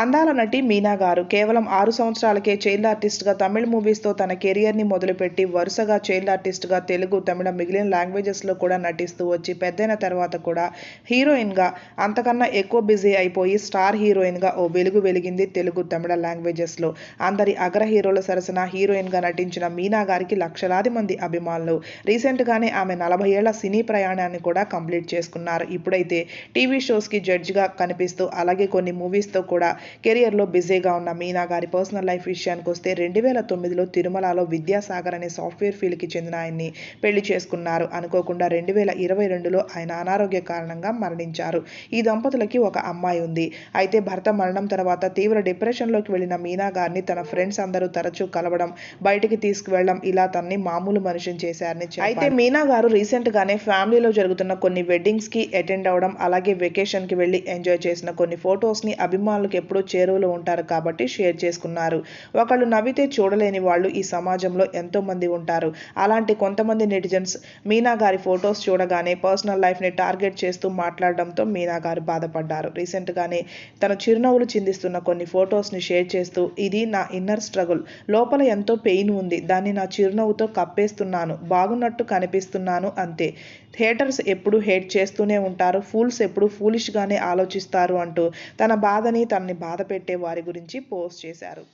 అందాల నటి మీనా గారు కేవలం ఆరు సంవత్సరాలకే చైల్డ్ ఆర్టిస్ట్గా తమిళ మూవీస్తో తన కెరియర్ని మొదలుపెట్టి వరుసగా చైల్డ్ ఆర్టిస్ట్గా తెలుగు తమిళ మిగిలిన లాంగ్వేజెస్లో కూడా నటిస్తూ వచ్చి పెద్దయిన తర్వాత కూడా హీరోయిన్గా అంతకన్నా ఎక్కువ బిజీ అయిపోయి స్టార్ హీరోయిన్గా ఓ వెలుగు వెలిగింది తెలుగు తమిళ లాంగ్వేజెస్లో. అందరి అగ్ర హీరోల సరసన హీరోయిన్గా నటించిన మీనా గారికి లక్షలాది మంది అభిమానులు. రీసెంట్గానే ఆమె నలభై ఏళ్ళ సినీ ప్రయాణాన్ని కూడా కంప్లీట్ చేసుకున్నారు. ఇప్పుడైతే టీవీ షోస్కి జడ్జిగా కనిపిస్తూ అలాగే కొన్ని మూవీస్తో కూడా కెరియర్లో బిజీగా ఉన్న మీనా గారి పర్సనల్ లైఫ్ విషయానికి వస్తే రెండు వేల తొమ్మిదిలో తిరుమలలో విద్యాసాగర్ అనే సాఫ్ట్వేర్ ఫీల్డ్కి చెందిన ఆయన్ని పెళ్ళి చేసుకున్నారు. అనుకోకుండా రెండు వేల ఇరవై రెండులో ఆయన అనారోగ్య కారణంగా మరణించారు. ఈ దంపతులకి ఒక అమ్మాయి ఉంది. అయితే భర్త మరణం తర్వాత తీవ్ర డిప్రెషన్లోకి వెళ్ళిన మీనా గారిని తన ఫ్రెండ్స్ అందరూ తరచూ కలవడం బయటికి తీసుకువెళ్ళడం ఇలా తనని మామూలు మనిషిని చేశారని అయితే మీనా గారు రీసెంట్ గానే ఫ్యామిలీలో జరుగుతున్న కొన్ని వెడ్డింగ్స్కి అటెండ్ అవడం అలాగే వెకేషన్కి వెళ్ళి ఎంజాయ్ చేసిన కొన్ని ఫొటోస్ని అభిమానులకు ఎప్పుడూ చేరువలో ఉంటారు కాబట్టి షేర్ చేసుకున్నారు. ఒకళ్ళు నవ్వితే చూడలేని వాళ్ళు ఈ సమాజంలో ఎంతో మంది ఉంటారు. అలాంటి కొంతమంది నెటిజన్స్ మీనా గారి ఫొటోస్ చూడగానే పర్సనల్ లైఫ్ని టార్గెట్ చేస్తూ మాట్లాడడంతో మీనా గారు బాధపడ్డారు. రీసెంట్ గానే తన చిరునవ్వులు చిందిస్తున్న కొన్ని ఫొటోస్ని షేర్ చేస్తూ ఇది నా ఇన్నర్ స్ట్రగుల్. లోపల ఎంతో పెయిన్ ఉంది. దాన్ని నా చిరునవ్వుతో కప్పేస్తున్నాను. బాగున్నట్టు కనిపిస్తున్నాను అంతే. హేటర్స్ ఎప్పుడు హేట్ చేస్తూనే ఉంటారు. ఫూల్స్ ఎప్పుడు ఫూలిష్గానే ఆలోచిస్తారు అంటూ తన బాధని తనని బాధ పెట్టే వారి గురించి పోస్ట్ చేశారు.